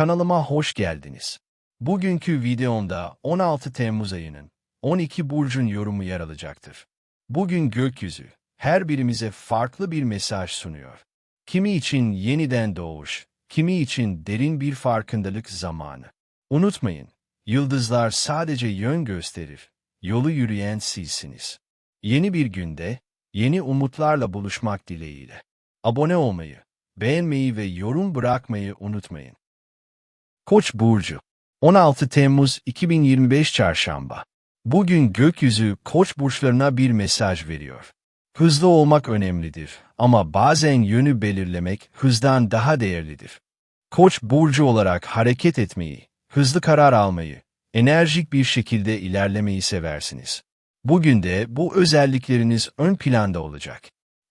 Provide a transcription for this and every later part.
Kanalıma hoş geldiniz. Bugünkü videomda 16 Temmuz ayının 12 burcun yorumu yer alacaktır. Bugün gökyüzü her birimize farklı bir mesaj sunuyor. Kimi için yeniden doğuş, kimi için derin bir farkındalık zamanı. Unutmayın, yıldızlar sadece yön gösterir, yolu yürüyen sizsiniz. Yeni bir günde, yeni umutlarla buluşmak dileğiyle. Abone olmayı, beğenmeyi ve yorum bırakmayı unutmayın. Koç burcu 16 Temmuz 2025 Çarşamba Bugün gökyüzü koç burçlarına bir mesaj veriyor. Hızlı olmak önemlidir ama bazen yönü belirlemek hızdan daha değerlidir. Koç burcu olarak hareket etmeyi, hızlı karar almayı, enerjik bir şekilde ilerlemeyi seversiniz. Bugün de bu özellikleriniz ön planda olacak.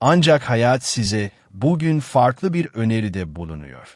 Ancak hayat size bugün farklı bir öneride bulunuyor.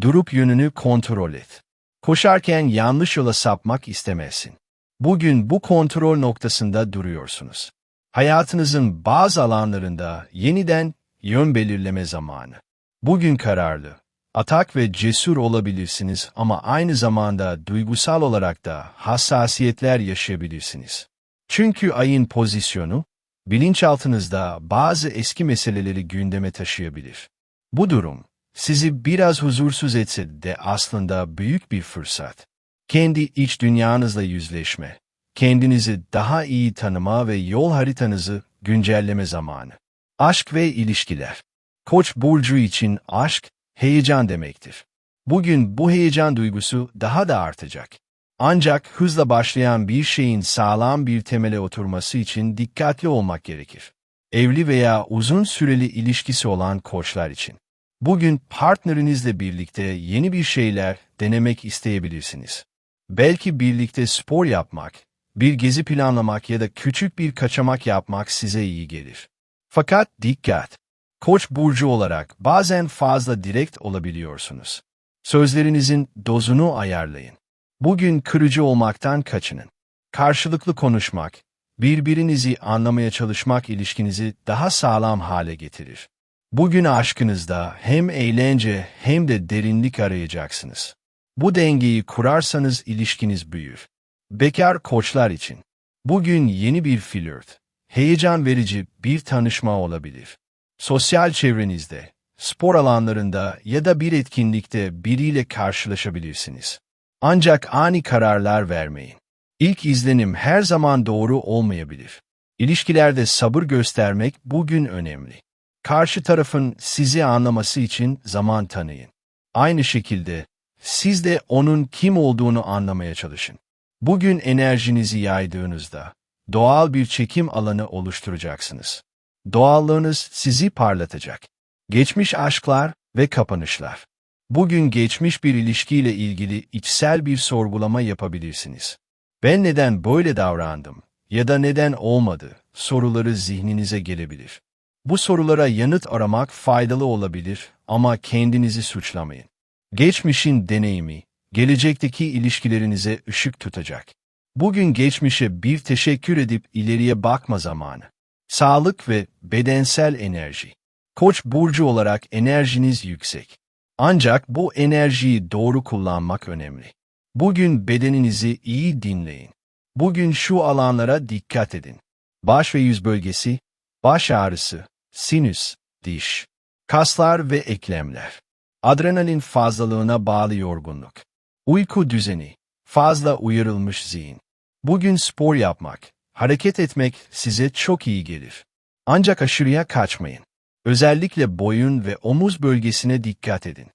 Durup yönünü kontrol et. Koşarken yanlış yola sapmak istemezsin. Bugün bu kontrol noktasında duruyorsunuz. Hayatınızın bazı alanlarında yeniden yön belirleme zamanı. Bugün kararlı, atak ve cesur olabilirsiniz ama aynı zamanda duygusal olarak da hassasiyetler yaşayabilirsiniz. Çünkü ayın pozisyonu, bilinçaltınızda bazı eski meseleleri gündeme taşıyabilir. Bu durum, sizi biraz huzursuz etse de aslında büyük bir fırsat. Kendi iç dünyanızla yüzleşme, kendinizi daha iyi tanıma ve yol haritanızı güncelleme zamanı. Aşk ve ilişkiler. Koç burcu için aşk, heyecan demektir. Bugün bu heyecan duygusu daha da artacak. Ancak hızla başlayan bir şeyin sağlam bir temele oturması için dikkatli olmak gerekir. Evli veya uzun süreli ilişkisi olan koçlar için. Bugün partnerinizle birlikte yeni bir şeyler denemek isteyebilirsiniz. Belki birlikte spor yapmak, bir gezi planlamak ya da küçük bir kaçamak yapmak size iyi gelir. Fakat dikkat! Koç burcu olarak bazen fazla direkt olabiliyorsunuz. Sözlerinizin dozunu ayarlayın. Bugün kırıcı olmaktan kaçının. Karşılıklı konuşmak, birbirinizi anlamaya çalışmak ilişkinizi daha sağlam hale getirir. Bugün aşkınızda hem eğlence hem de derinlik arayacaksınız. Bu dengeyi kurarsanız ilişkiniz büyür. Bekar koçlar için. Bugün yeni bir flört, heyecan verici bir tanışma olabilir. Sosyal çevrenizde, spor alanlarında ya da bir etkinlikte biriyle karşılaşabilirsiniz. Ancak ani kararlar vermeyin. İlk izlenim her zaman doğru olmayabilir. İlişkilerde sabır göstermek bugün önemli. Karşı tarafın sizi anlaması için zaman tanıyın. Aynı şekilde siz de onun kim olduğunu anlamaya çalışın. Bugün enerjinizi yaydığınızda doğal bir çekim alanı oluşturacaksınız. Doğallığınız sizi parlatacak. Geçmiş aşklar ve kapanışlar. Bugün geçmiş bir ilişkiyle ilgili içsel bir sorgulama yapabilirsiniz. Ben neden böyle davrandım ya da neden olmadı soruları zihninize gelebilir. Bu sorulara yanıt aramak faydalı olabilir ama kendinizi suçlamayın. Geçmişin deneyimi, gelecekteki ilişkilerinize ışık tutacak. Bugün geçmişe bir teşekkür edip ileriye bakma zamanı. Sağlık ve bedensel enerji. Koç burcu olarak enerjiniz yüksek. Ancak bu enerjiyi doğru kullanmak önemli. Bugün bedeninizi iyi dinleyin. Bugün şu alanlara dikkat edin. Baş ve yüz bölgesi, baş ağrısı, sinüs, diş, kaslar ve eklemler. Adrenalin fazlalığına bağlı yorgunluk. Uyku düzeni, fazla uyarılmış zihin. Bugün spor yapmak, hareket etmek size çok iyi gelir. Ancak aşırıya kaçmayın. Özellikle boyun ve omuz bölgesine dikkat edin.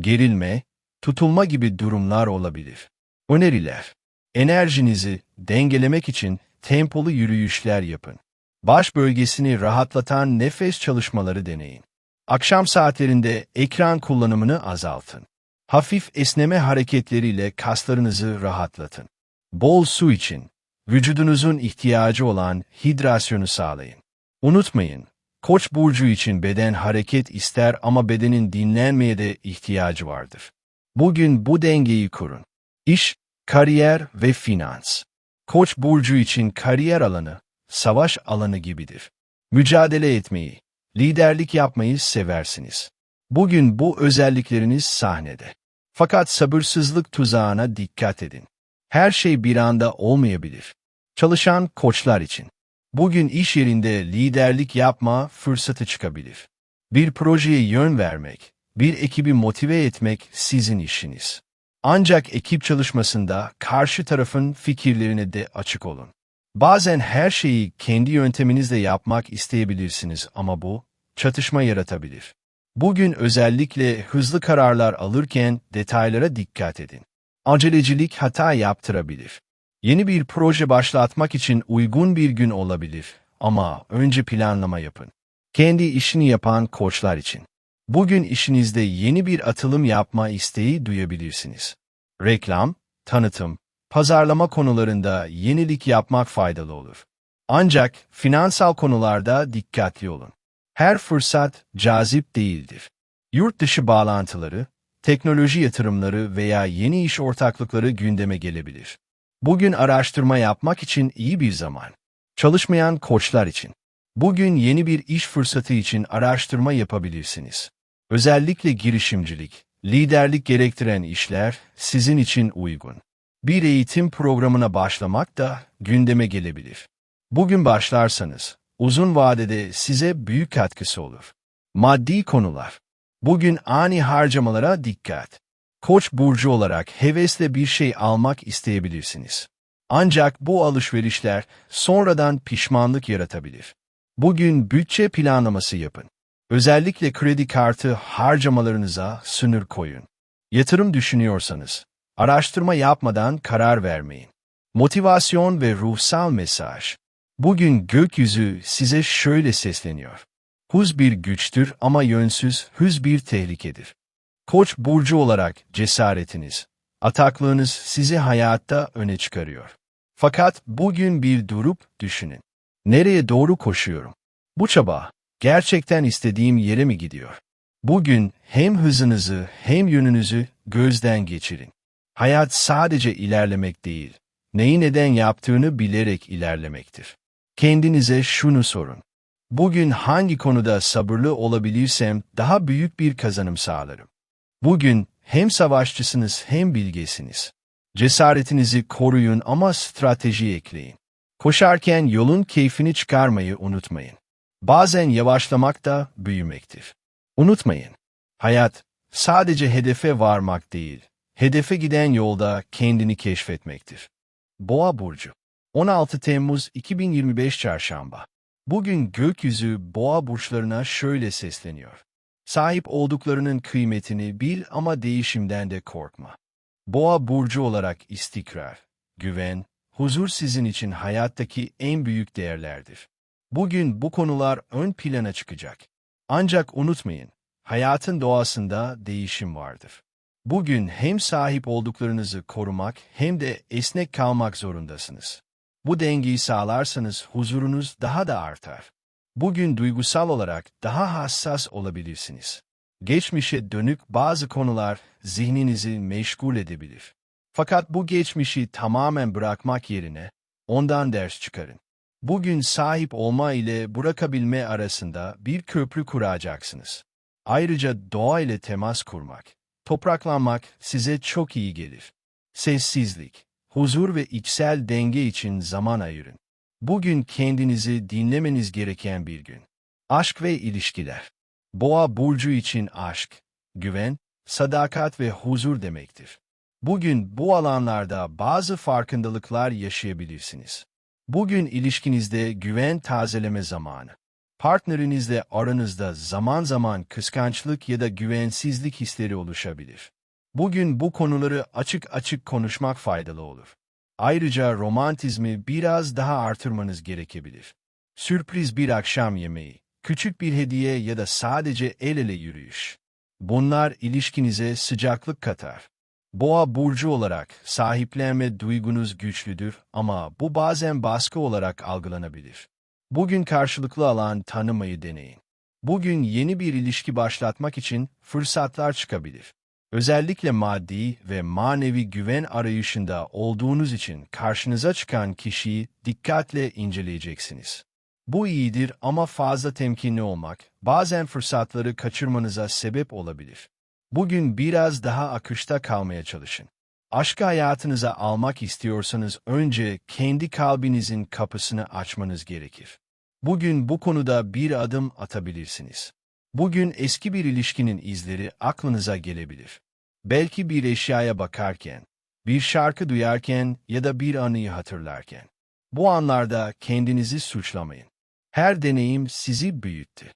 Gerilme, tutulma gibi durumlar olabilir. Öneriler. Enerjinizi dengelemek için tempolu yürüyüşler yapın. Baş bölgesini rahatlatan nefes çalışmaları deneyin. Akşam saatlerinde ekran kullanımını azaltın. Hafif esneme hareketleriyle kaslarınızı rahatlatın. Bol su için vücudunuzun ihtiyacı olan hidrasyonu sağlayın. Unutmayın, Koç burcu için beden hareket ister ama bedenin dinlenmeye de ihtiyacı vardır. Bugün bu dengeyi kurun. İş, kariyer ve finans. Koç burcu için kariyer alanı, savaş alanı gibidir. Mücadele etmeyi, liderlik yapmayı seversiniz. Bugün bu özellikleriniz sahnede. Fakat sabırsızlık tuzağına dikkat edin. Her şey bir anda olmayabilir. Çalışan koçlar için. Bugün iş yerinde liderlik yapma fırsatı çıkabilir. Bir projeye yön vermek, bir ekibi motive etmek sizin işiniz. Ancak ekip çalışmasında karşı tarafın fikirlerine de açık olun. Bazen her şeyi kendi yönteminizle yapmak isteyebilirsiniz ama bu çatışma yaratabilir. Bugün özellikle hızlı kararlar alırken detaylara dikkat edin. Acelecilik hata yaptırabilir. Yeni bir proje başlatmak için uygun bir gün olabilir ama önce planlama yapın. Kendi işini yapan koçlar için. Bugün işinizde yeni bir atılım yapma isteği duyabilirsiniz. Reklam, tanıtım, pazarlama konularında yenilik yapmak faydalı olur. Ancak finansal konularda dikkatli olun. Her fırsat cazip değildir. Yurt dışı bağlantıları, teknoloji yatırımları veya yeni iş ortaklıkları gündeme gelebilir. Bugün araştırma yapmak için iyi bir zaman. Çalışmayan koçlar için. Bugün yeni bir iş fırsatı için araştırma yapabilirsiniz. Özellikle girişimcilik, liderlik gerektiren işler sizin için uygun. Bir eğitim programına başlamak da gündeme gelebilir. Bugün başlarsanız, uzun vadede size büyük katkısı olur. Maddi konular. Bugün ani harcamalara dikkat. Koç burcu olarak hevesle bir şey almak isteyebilirsiniz. Ancak bu alışverişler sonradan pişmanlık yaratabilir. Bugün bütçe planlaması yapın. Özellikle kredi kartı harcamalarınıza sınır koyun. Yatırım düşünüyorsanız, araştırma yapmadan karar vermeyin. Motivasyon ve ruhsal mesaj. Bugün gökyüzü size şöyle sesleniyor. Hız bir güçtür ama yönsüz hız bir tehlikedir. Koç burcu olarak cesaretiniz, ataklığınız sizi hayatta öne çıkarıyor. Fakat bugün bir durup düşünün. Nereye doğru koşuyorum? Bu çaba, gerçekten istediğim yere mi gidiyor? Bugün hem hızınızı hem yönünüzü gözden geçirin. Hayat sadece ilerlemek değil, neyi neden yaptığını bilerek ilerlemektir. Kendinize şunu sorun. Bugün hangi konuda sabırlı olabilirsem daha büyük bir kazanım sağlarım. Bugün hem savaşçısınız hem bilgesiniz. Cesaretinizi koruyun ama strateji ekleyin. Koşarken yolun keyfini çıkarmayı unutmayın. Bazen yavaşlamak da büyümektir. Unutmayın, hayat sadece hedefe varmak değil, hedefe giden yolda kendini keşfetmektir. Boğa Burcu 16 Temmuz 2025 Çarşamba Bugün gökyüzü boğa burçlarına şöyle sesleniyor. Sahip olduklarının kıymetini bil ama değişimden de korkma. Boğa burcu olarak istikrar, güven, huzur sizin için hayattaki en büyük değerlerdir. Bugün bu konular ön plana çıkacak. Ancak unutmayın, hayatın doğasında değişim vardır. Bugün hem sahip olduklarınızı korumak hem de esnek kalmak zorundasınız. Bu dengeyi sağlarsanız huzurunuz daha da artar. Bugün duygusal olarak daha hassas olabilirsiniz. Geçmişe dönük bazı konular zihninizi meşgul edebilir. Fakat bu geçmişi tamamen bırakmak yerine ondan ders çıkarın. Bugün sahip olma ile bırakabilme arasında bir köprü kuracaksınız. Ayrıca doğa ile temas kurmak, topraklanmak size çok iyi gelir. Sessizlik, huzur ve içsel denge için zaman ayırın. Bugün kendinizi dinlemeniz gereken bir gün. Aşk ve ilişkiler. Boğa burcu için aşk, güven, sadakat ve huzur demektir. Bugün bu alanlarda bazı farkındalıklar yaşayabilirsiniz. Bugün ilişkinizde güven tazeleme zamanı. Partnerinizle aranızda zaman zaman kıskançlık ya da güvensizlik hisleri oluşabilir. Bugün bu konuları açık açık konuşmak faydalı olur. Ayrıca romantizmi biraz daha artırmanız gerekebilir. Sürpriz bir akşam yemeği, küçük bir hediye ya da sadece el ele yürüyüş. Bunlar ilişkinize sıcaklık katar. Boğa burcu olarak sahiplenme duygunuz güçlüdür ama bu bazen baskı olarak algılanabilir. Bugün karşılıklı alan tanımayı deneyin. Bugün yeni bir ilişki başlatmak için fırsatlar çıkabilir. Özellikle maddi ve manevi güven arayışında olduğunuz için karşınıza çıkan kişiyi dikkatle inceleyeceksiniz. Bu iyidir ama fazla temkinli olmak bazen fırsatları kaçırmanıza sebep olabilir. Bugün biraz daha akışta kalmaya çalışın. Aşkı hayatınıza almak istiyorsanız önce kendi kalbinizin kapısını açmanız gerekir. Bugün bu konuda bir adım atabilirsiniz. Bugün eski bir ilişkinin izleri aklınıza gelebilir. Belki bir eşyaya bakarken, bir şarkı duyarken ya da bir anıyı hatırlarken. Bu anlarda kendinizi suçlamayın. Her deneyim sizi büyüttü.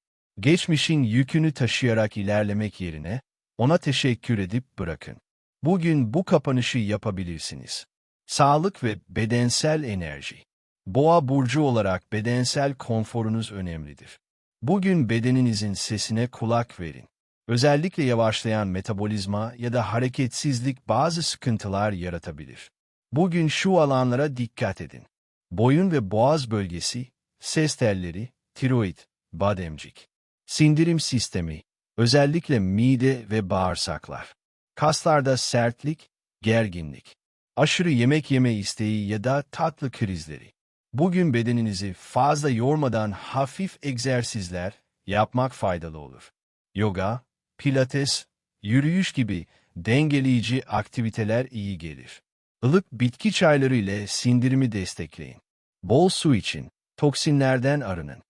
Geçmişin yükünü taşıyarak ilerlemek yerine ona teşekkür edip bırakın. Bugün bu kapanışı yapabilirsiniz. Sağlık ve bedensel enerji. Boğa burcu olarak bedensel konforunuz önemlidir. Bugün bedeninizin sesine kulak verin. Özellikle yavaşlayan metabolizma ya da hareketsizlik bazı sıkıntılar yaratabilir. Bugün şu alanlara dikkat edin. Boyun ve boğaz bölgesi, ses telleri, tiroid, bademcik. Sindirim sistemi, özellikle mide ve bağırsaklar. Kaslarda sertlik, gerginlik. Aşırı yemek yeme isteği ya da tatlı krizleri. Bugün bedeninizi fazla yormadan hafif egzersizler yapmak faydalı olur. Yoga, pilates, yürüyüş gibi dengeleyici aktiviteler iyi gelir. Ilık bitki çayları ile sindirimi destekleyin. Bol su için, toksinlerden arının.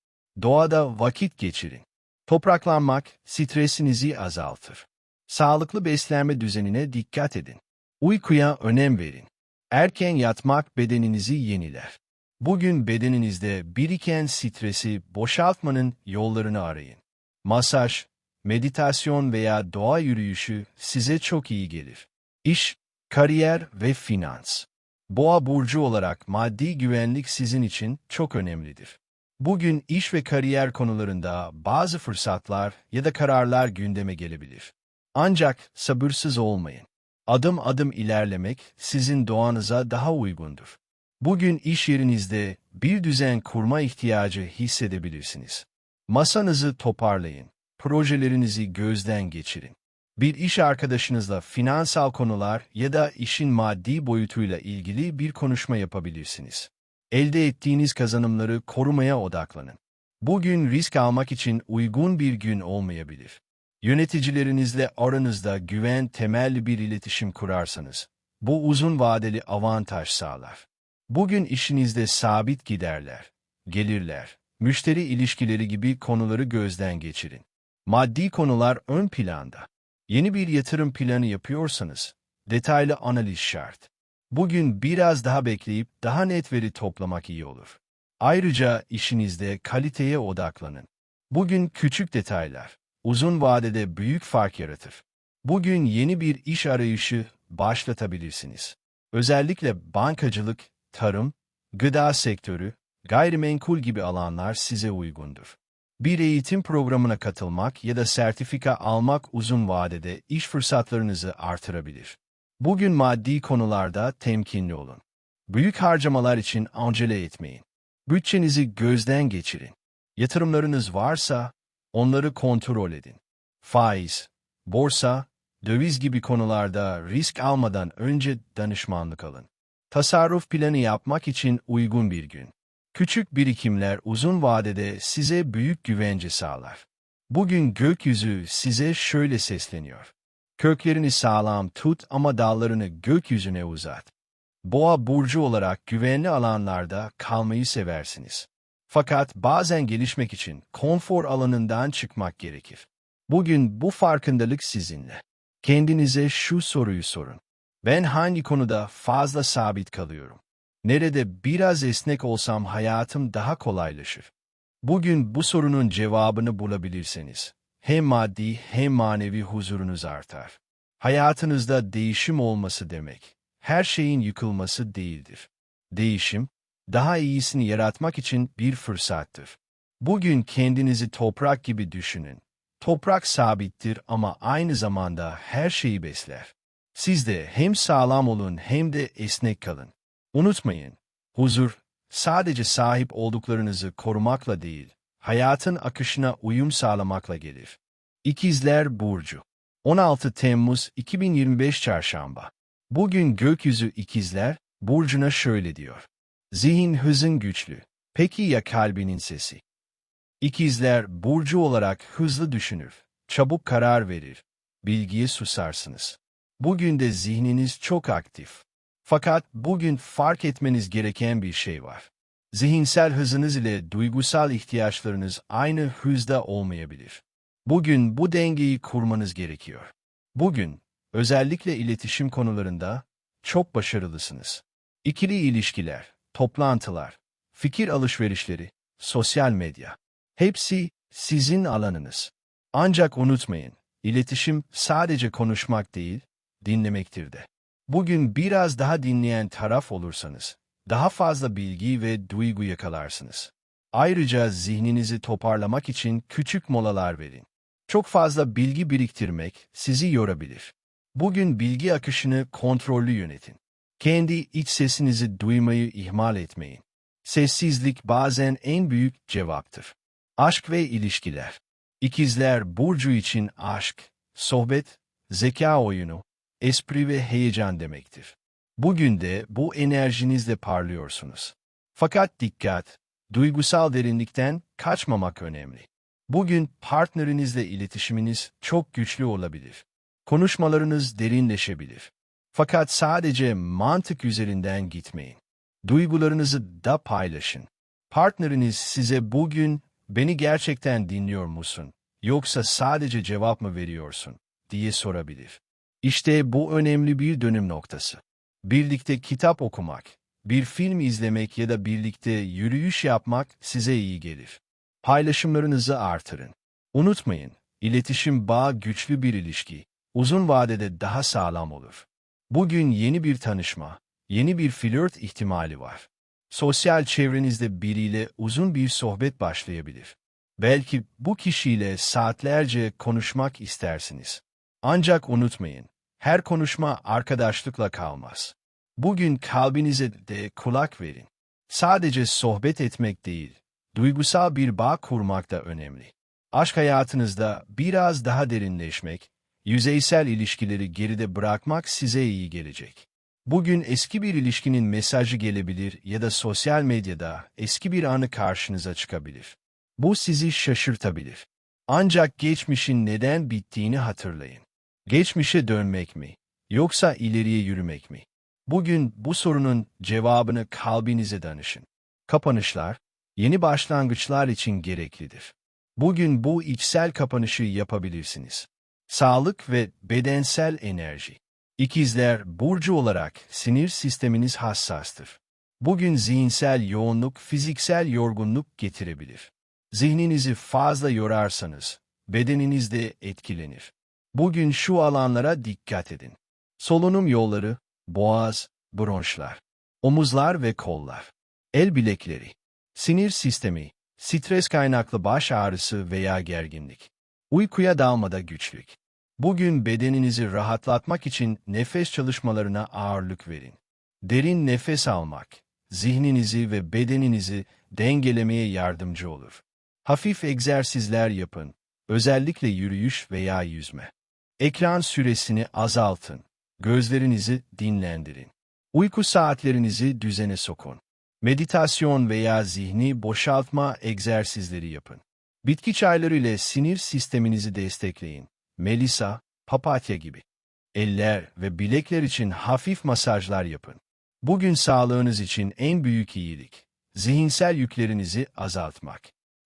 Doğada vakit geçirin. Topraklanmak stresinizi azaltır. Sağlıklı beslenme düzenine dikkat edin. Uykuya önem verin. Erken yatmak bedeninizi yeniler. Bugün bedeninizde biriken stresi boşaltmanın yollarını arayın. Masaj, meditasyon veya doğa yürüyüşü size çok iyi gelir. İş, kariyer ve finans. Boğa burcu olarak maddi güvenlik sizin için çok önemlidir. Bugün iş ve kariyer konularında bazı fırsatlar ya da kararlar gündeme gelebilir. Ancak sabırsız olmayın. Adım adım ilerlemek sizin doğanıza daha uygundur. Bugün iş yerinizde bir düzen kurma ihtiyacı hissedebilirsiniz. Masanızı toparlayın, projelerinizi gözden geçirin. Bir iş arkadaşınızla finansal konular ya da işin maddi boyutuyla ilgili bir konuşma yapabilirsiniz. Elde ettiğiniz kazanımları korumaya odaklanın. Bugün risk almak için uygun bir gün olmayabilir. Yöneticilerinizle aranızda güven temelli bir iletişim kurarsanız, bu uzun vadeli avantaj sağlar. Bugün işinizde sabit giderler, gelirler, müşteri ilişkileri gibi konuları gözden geçirin. Maddi konular ön planda. Yeni bir yatırım planı yapıyorsanız, detaylı analiz şart. Bugün biraz daha bekleyip daha net veri toplamak iyi olur. Ayrıca işinizde kaliteye odaklanın. Bugün küçük detaylar, uzun vadede büyük fark yaratır. Bugün yeni bir iş arayışı başlatabilirsiniz. Özellikle bankacılık, tarım, gıda sektörü, gayrimenkul gibi alanlar size uygundur. Bir eğitim programına katılmak ya da sertifika almak uzun vadede iş fırsatlarınızı artırabilir. Bugün maddi konularda temkinli olun. Büyük harcamalar için acele etmeyin. Bütçenizi gözden geçirin. Yatırımlarınız varsa onları kontrol edin. Faiz, borsa, döviz gibi konularda risk almadan önce danışmanlık alın. Tasarruf planı yapmak için uygun bir gün. Küçük birikimler uzun vadede size büyük güvence sağlar. Bugün gökyüzü size şöyle sesleniyor. Köklerini sağlam tut ama dallarını gökyüzüne uzat. Boğa burcu olarak güvenli alanlarda kalmayı seversiniz. Fakat bazen gelişmek için konfor alanından çıkmak gerekir. Bugün bu farkındalık sizinle. Kendinize şu soruyu sorun. Ben hangi konuda fazla sabit kalıyorum? Nerede biraz esnek olsam hayatım daha kolaylaşır. Bugün bu sorunun cevabını bulabilirseniz, hem maddi hem manevi huzurunuz artar. Hayatınızda değişim olması demek, her şeyin yıkılması değildir. Değişim, daha iyisini yaratmak için bir fırsattır. Bugün kendinizi toprak gibi düşünün. Toprak sabittir ama aynı zamanda her şeyi besler. Siz de hem sağlam olun hem de esnek kalın. Unutmayın, huzur sadece sahip olduklarınızı korumakla değil, hayatın akışına uyum sağlamakla gelir. İkizler Burcu 16 Temmuz 2025 Çarşamba Bugün gökyüzü ikizler, Burcu'na şöyle diyor. Zihin hızın güçlü. Peki ya kalbinin sesi? İkizler Burcu olarak hızlı düşünür, çabuk karar verir, bilgiye susarsınız. Bugün de zihniniz çok aktif. Fakat bugün fark etmeniz gereken bir şey var. Zihinsel hızınız ile duygusal ihtiyaçlarınız aynı hızda olmayabilir. Bugün bu dengeyi kurmanız gerekiyor. Bugün, özellikle iletişim konularında, çok başarılısınız. İkili ilişkiler, toplantılar, fikir alışverişleri, sosyal medya. Hepsi sizin alanınız. Ancak unutmayın, iletişim sadece konuşmak değil, dinlemektir de. Bugün biraz daha dinleyen taraf olursanız, daha fazla bilgi ve duygu yakalarsınız. Ayrıca zihninizi toparlamak için küçük molalar verin. Çok fazla bilgi biriktirmek sizi yorabilir. Bugün bilgi akışını kontrollü yönetin. Kendi iç sesinizi duymayı ihmal etmeyin. Sessizlik bazen en büyük cevaptır. Aşk ve ilişkiler. İkizler Burcu için aşk, sohbet, zeka oyunu, espri ve heyecan demektir. Bugün de bu enerjinizle parlıyorsunuz. Fakat dikkat, duygusal derinlikten kaçmamak önemli. Bugün partnerinizle iletişiminiz çok güçlü olabilir. Konuşmalarınız derinleşebilir. Fakat sadece mantık üzerinden gitmeyin. Duygularınızı da paylaşın. Partneriniz size bugün beni gerçekten dinliyor musun yoksa sadece cevap mı veriyorsun diye sorabilir. İşte bu önemli bir dönüm noktası. Birlikte kitap okumak, bir film izlemek ya da birlikte yürüyüş yapmak size iyi gelir. Paylaşımlarınızı artırın. Unutmayın, iletişim bağı güçlü bir ilişki, uzun vadede daha sağlam olur. Bugün yeni bir tanışma, yeni bir flört ihtimali var. Sosyal çevrenizde biriyle uzun bir sohbet başlayabilir. Belki bu kişiyle saatlerce konuşmak istersiniz. Ancak unutmayın, her konuşma arkadaşlıkla kalmaz. Bugün kalbinize de kulak verin. Sadece sohbet etmek değil, duygusal bir bağ kurmak da önemli. Aşk hayatınızda biraz daha derinleşmek, yüzeysel ilişkileri geride bırakmak size iyi gelecek. Bugün eski bir ilişkinin mesajı gelebilir ya da sosyal medyada eski bir anı karşınıza çıkabilir. Bu sizi şaşırtabilir. Ancak geçmişin neden bittiğini hatırlayın. Geçmişe dönmek mi, yoksa ileriye yürümek mi? Bugün bu sorunun cevabını kalbinize danışın. Kapanışlar, yeni başlangıçlar için gereklidir. Bugün bu içsel kapanışı yapabilirsiniz. Sağlık ve bedensel enerji. İkizler burcu olarak sinir sisteminiz hassastır. Bugün zihinsel yoğunluk fiziksel yorgunluk getirebilir. Zihninizi fazla yorarsanız bedeniniz de etkilenir. Bugün şu alanlara dikkat edin. Solunum yolları, boğaz, bronşlar, omuzlar ve kollar, el bilekleri, sinir sistemi, stres kaynaklı baş ağrısı veya gerginlik, uykuya dalmada güçlük. Bugün bedeninizi rahatlatmak için nefes çalışmalarına ağırlık verin. Derin nefes almak, zihninizi ve bedeninizi dengelemeye yardımcı olur. Hafif egzersizler yapın, özellikle yürüyüş veya yüzme. Ekran süresini azaltın, gözlerinizi dinlendirin. Uyku saatlerinizi düzene sokun. Meditasyon veya zihni boşaltma egzersizleri yapın. Bitki çayları ile sinir sisteminizi destekleyin. Melisa, papatya gibi. Eller ve bilekler için hafif masajlar yapın. Bugün sağlığınız için en büyük iyilik, zihinsel yüklerinizi azaltmak.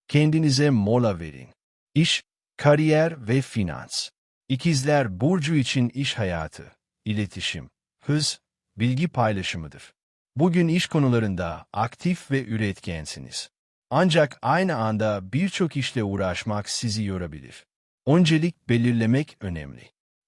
Kendinize mola verin. İş, kariyer ve finans. İkizler Burcu için iş hayatı, iletişim, hız, bilgi paylaşımıdır. Bugün iş konularında aktif ve üretkensiniz. Ancak aynı anda birçok işle uğraşmak sizi yorabilir. Öncelik belirlemek önemli.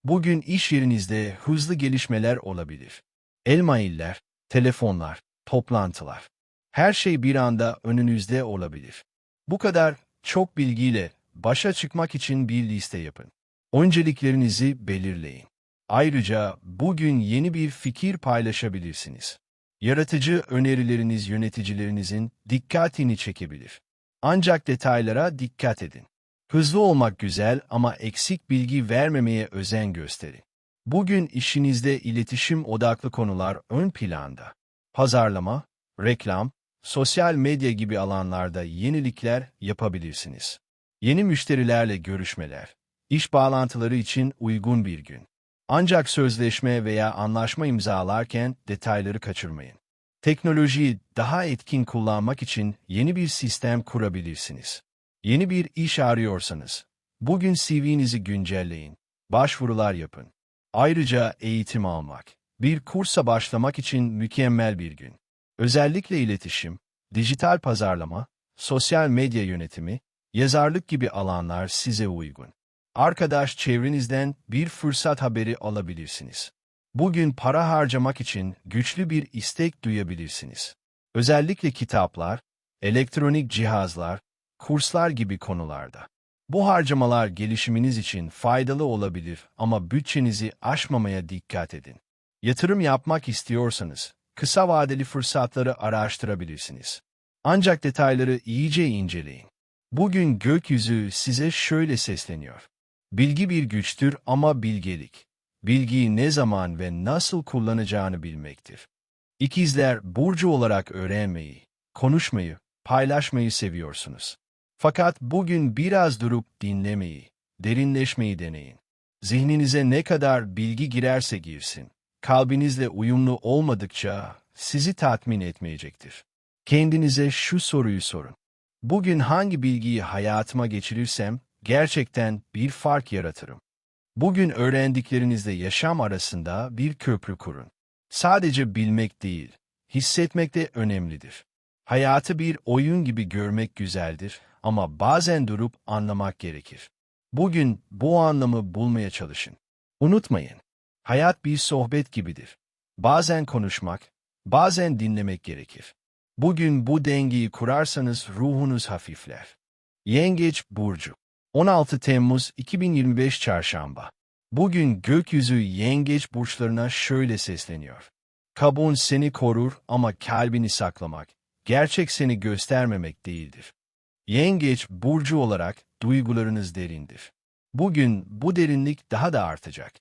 Bugün iş yerinizde hızlı gelişmeler olabilir. El-mailler, telefonlar, toplantılar. Her şey bir anda önünüzde olabilir. Bu kadar çok bilgiyle başa çıkmak için bir liste yapın. Önceliklerinizi belirleyin. Ayrıca bugün yeni bir fikir paylaşabilirsiniz. Yaratıcı önerileriniz yöneticilerinizin dikkatini çekebilir. Ancak detaylara dikkat edin. Hızlı olmak güzel ama eksik bilgi vermemeye özen gösterin. Bugün işinizde iletişim odaklı konular ön planda. Pazarlama, reklam, sosyal medya gibi alanlarda yenilikler yapabilirsiniz. Yeni müşterilerle görüşmeler, İş bağlantıları için uygun bir gün. Ancak sözleşme veya anlaşma imzalarken detayları kaçırmayın. Teknolojiyi daha etkin kullanmak için yeni bir sistem kurabilirsiniz. Yeni bir iş arıyorsanız, bugün CV'nizi güncelleyin, başvurular yapın. Ayrıca eğitim almak, bir kursa başlamak için mükemmel bir gün. Özellikle iletişim, dijital pazarlama, sosyal medya yönetimi, yazarlık gibi alanlar size uygun. Arkadaş çevrenizden bir fırsat haberi alabilirsiniz. Bugün para harcamak için güçlü bir istek duyabilirsiniz. Özellikle kitaplar, elektronik cihazlar, kurslar gibi konularda. Bu harcamalar gelişiminiz için faydalı olabilir ama bütçenizi aşmamaya dikkat edin. Yatırım yapmak istiyorsanız, kısa vadeli fırsatları araştırabilirsiniz. Ancak detayları iyice inceleyin. Bugün gökyüzü size şöyle sesleniyor. Bilgi bir güçtür ama bilgelik. Bilgiyi ne zaman ve nasıl kullanacağını bilmektir. İkizler burcu olarak öğrenmeyi, konuşmayı, paylaşmayı seviyorsunuz. Fakat bugün biraz durup dinlemeyi, derinleşmeyi deneyin. Zihninize ne kadar bilgi girerse girsin, kalbinizle uyumlu olmadıkça sizi tatmin etmeyecektir. Kendinize şu soruyu sorun. Bugün hangi bilgiyi hayatıma geçirirsem gerçekten bir fark yaratırım. Bugün öğrendiklerinizle yaşam arasında bir köprü kurun. Sadece bilmek değil, hissetmek de önemlidir. Hayatı bir oyun gibi görmek güzeldir ama bazen durup anlamak gerekir. Bugün bu anlamı bulmaya çalışın. Unutmayın, hayat bir sohbet gibidir. Bazen konuşmak, bazen dinlemek gerekir. Bugün bu dengeyi kurarsanız ruhunuz hafifler. Yengeç Burcu 16 Temmuz 2025 Çarşamba Bugün gökyüzü yengeç burçlarına şöyle sesleniyor. Kabuğun seni korur ama kalbini saklamak, gerçek seni göstermemek değildir. Yengeç burcu olarak duygularınız derindir. Bugün bu derinlik daha da artacak.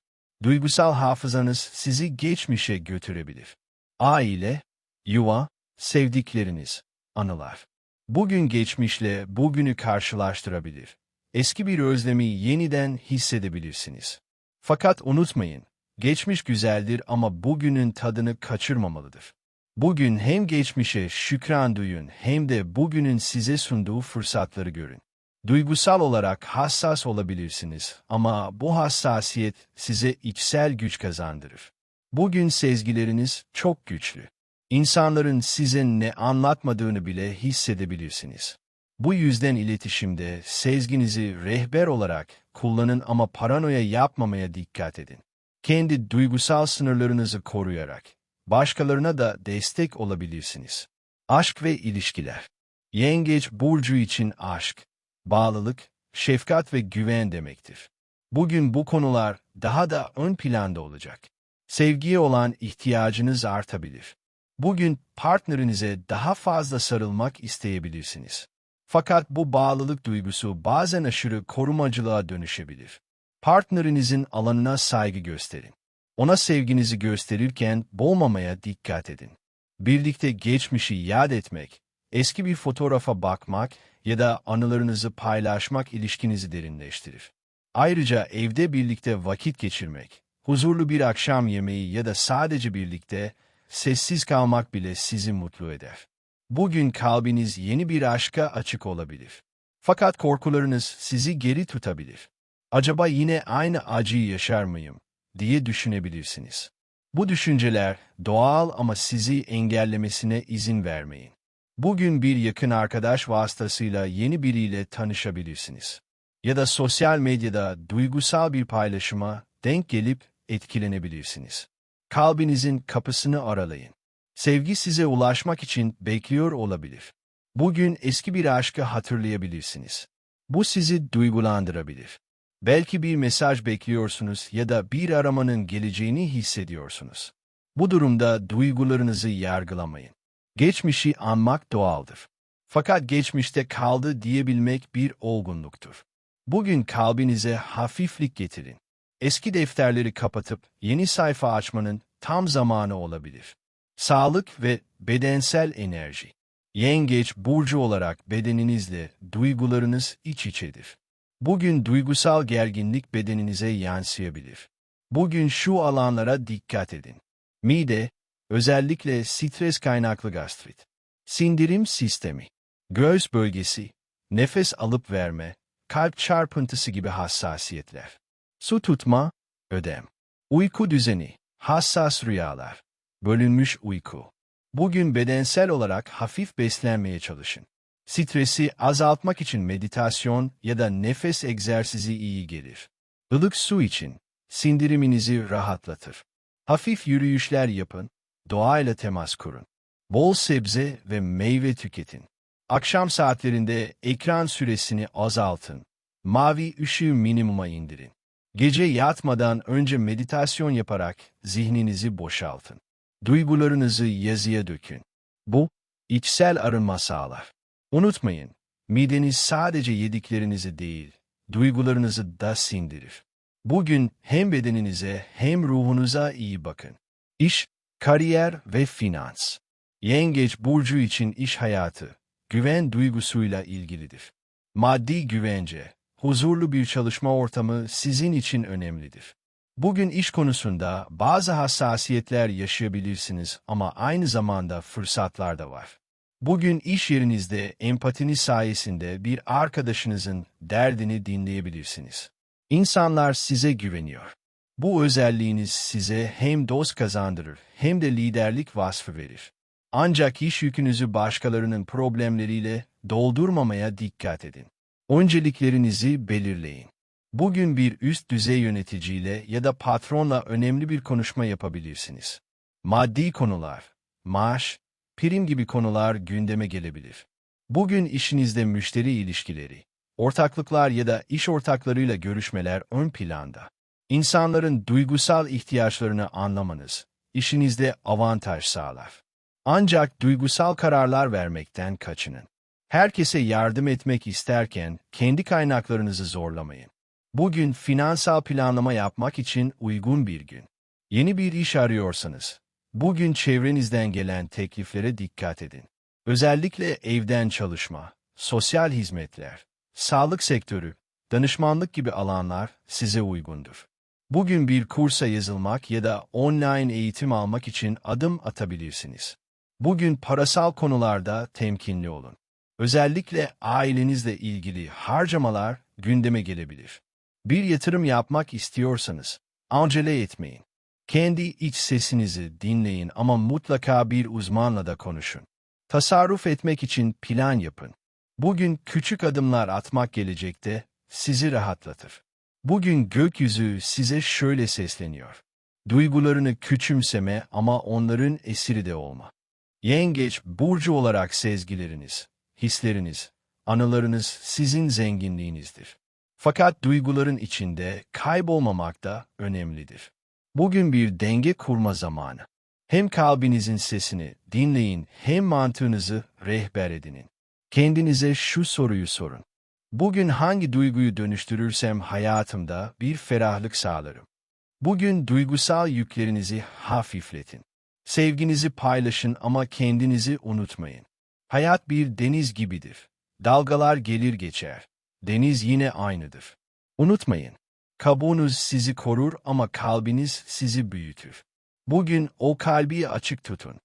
Duygusal hafızanız sizi geçmişe götürebilir. Aile, yuva, sevdikleriniz, anılar. Bugün geçmişle bugünü karşılaştırabilir. Eski bir özlemi yeniden hissedebilirsiniz. Fakat unutmayın, geçmiş güzeldir ama bugünün tadını kaçırmamalıdır. Bugün hem geçmişe şükran duyun hem de bugünün size sunduğu fırsatları görün. Duygusal olarak hassas olabilirsiniz ama bu hassasiyet size içsel güç kazandırır. Bugün sezgileriniz çok güçlü. İnsanların size ne anlatmadığını bile hissedebilirsiniz. Bu yüzden iletişimde sezginizi rehber olarak kullanın ama paranoya yapmamaya dikkat edin. Kendi duygusal sınırlarınızı koruyarak başkalarına da destek olabilirsiniz. Aşk ve ilişkiler Yengeç burcu için aşk, bağlılık, şefkat ve güven demektir. Bugün bu konular daha da ön planda olacak. Sevgiye olan ihtiyacınız artabilir. Bugün partnerinize daha fazla sarılmak isteyebilirsiniz. Fakat bu bağlılık duygusu bazen aşırı korumacılığa dönüşebilir. Partnerinizin alanına saygı gösterin. Ona sevginizi gösterirken boğmamaya dikkat edin. Birlikte geçmişi yad etmek, eski bir fotoğrafa bakmak ya da anılarınızı paylaşmak ilişkinizi derinleştirir. Ayrıca evde birlikte vakit geçirmek, huzurlu bir akşam yemeği ya da sadece birlikte sessiz kalmak bile sizi mutlu eder. Bugün kalbiniz yeni bir aşka açık olabilir. Fakat korkularınız sizi geri tutabilir. Acaba yine aynı acıyı yaşar mıyım diye düşünebilirsiniz. Bu düşünceler doğal ama sizi engellemesine izin vermeyin. Bugün bir yakın arkadaş vasıtasıyla yeni biriyle tanışabilirsiniz. Ya da sosyal medyada duygusal bir paylaşıma denk gelip etkilenebilirsiniz. Kalbinizin kapısını aralayın. Sevgi size ulaşmak için bekliyor olabilir. Bugün eski bir aşkı hatırlayabilirsiniz. Bu sizi duygulandırabilir. Belki bir mesaj bekliyorsunuz ya da bir aramanın geleceğini hissediyorsunuz. Bu durumda duygularınızı yargılamayın. Geçmişi anmak doğaldır. Fakat geçmişte kaldı diyebilmek bir olgunluktur. Bugün kalbinize hafiflik getirin. Eski defterleri kapatıp yeni sayfa açmanın tam zamanı olabilir. Sağlık ve bedensel enerji. Yengeç burcu olarak bedeninizle duygularınız iç içedir. Bugün duygusal gerginlik bedeninize yansıyabilir. Bugün şu alanlara dikkat edin. Mide, özellikle stres kaynaklı gastrit, sindirim sistemi, göğüs bölgesi, nefes alıp verme, kalp çarpıntısı gibi hassasiyetler. Su tutma, ödem. Uyku düzeni, hassas rüyalar, bölünmüş uyku. Bugün bedensel olarak hafif beslenmeye çalışın. Stresi azaltmak için meditasyon ya da nefes egzersizi iyi gelir. Ilık su için sindiriminizi rahatlatır. Hafif yürüyüşler yapın, doğayla temas kurun. Bol sebze ve meyve tüketin. Akşam saatlerinde ekran süresini azaltın. Mavi ışığı minimuma indirin. Gece yatmadan önce meditasyon yaparak zihninizi boşaltın. Duygularınızı yazıya dökün. Bu, içsel arınma sağlar. Unutmayın, mideniz sadece yediklerinizi değil, duygularınızı da sindirir. Bugün hem bedeninize hem ruhunuza iyi bakın. İş, kariyer ve finans. Yengeç burcu için iş hayatı, güven duygusuyla ilgilidir. Maddi güvence, huzurlu bir çalışma ortamı sizin için önemlidir. Bugün iş konusunda bazı hassasiyetler yaşayabilirsiniz ama aynı zamanda fırsatlar da var. Bugün iş yerinizde empatiniz sayesinde bir arkadaşınızın derdini dinleyebilirsiniz. İnsanlar size güveniyor. Bu özelliğiniz size hem dost kazandırır hem de liderlik vasfı verir. Ancak iş yükünüzü başkalarının problemleriyle doldurmamaya dikkat edin. Önceliklerinizi belirleyin. Bugün bir üst düzey yöneticiyle ya da patronla önemli bir konuşma yapabilirsiniz. Maddi konular, maaş, prim gibi konular gündeme gelebilir. Bugün işinizde müşteri ilişkileri, ortaklıklar ya da iş ortaklarıyla görüşmeler ön planda. İnsanların duygusal ihtiyaçlarını anlamanız, işinizde avantaj sağlar. Ancak duygusal kararlar vermekten kaçının. Herkese yardım etmek isterken kendi kaynaklarınızı zorlamayın. Bugün finansal planlama yapmak için uygun bir gün. Yeni bir iş arıyorsanız, bugün çevrenizden gelen tekliflere dikkat edin. Özellikle evden çalışma, sosyal hizmetler, sağlık sektörü, danışmanlık gibi alanlar size uygundur. Bugün bir kursa yazılmak ya da online eğitim almak için adım atabilirsiniz. Bugün parasal konularda temkinli olun. Özellikle ailenizle ilgili harcamalar gündeme gelebilir. Bir yatırım yapmak istiyorsanız, acele etmeyin. Kendi iç sesinizi dinleyin ama mutlaka bir uzmanla da konuşun. Tasarruf etmek için plan yapın. Bugün küçük adımlar atmak gelecekte sizi rahatlatır. Bugün gökyüzü size şöyle sesleniyor. Duygularını küçümseme ama onların esiri de olma. Yengeç burcu olarak sezgileriniz, hisleriniz, anılarınız sizin zenginliğinizdir. Fakat duyguların içinde kaybolmamak da önemlidir. Bugün bir denge kurma zamanı. Hem kalbinizin sesini dinleyin hem mantığınızı rehber edinin. Kendinize şu soruyu sorun. Bugün hangi duyguyu dönüştürürsem hayatımda bir ferahlık sağlarım. Bugün duygusal yüklerinizi hafifletin. Sevginizi paylaşın ama kendinizi unutmayın. Hayat bir deniz gibidir. Dalgalar gelir geçer. Deniz yine aynıdır. Unutmayın, kabuğunuz sizi korur ama kalbiniz sizi büyütür. Bugün o kalbi açık tutun.